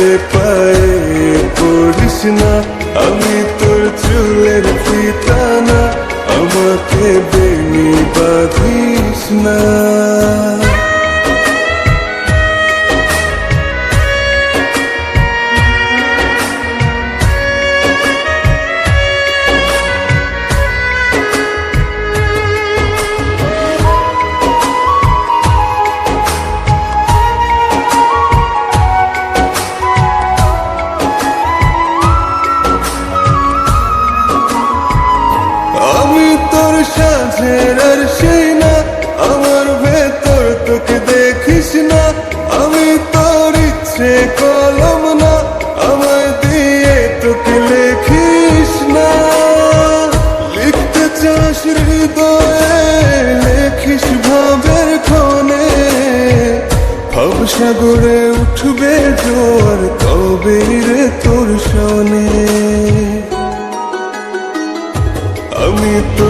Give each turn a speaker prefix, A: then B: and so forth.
A: হাতে পায়ে পড়িস না আমি তোর চুলের ফিতা না আমাকে সাঝের আর আমার ভেতর তোকে দেখিস না। আমি তোর ইচ্ছে কলম না, আমায় দিয়ে তোকে লেখিস না। লিখতে চাস হৃদয়ে, লেখিস ভাবের ক্ষণে ভব সাগরে উঠবে জোর তবে রে তোর শোনে। আমি না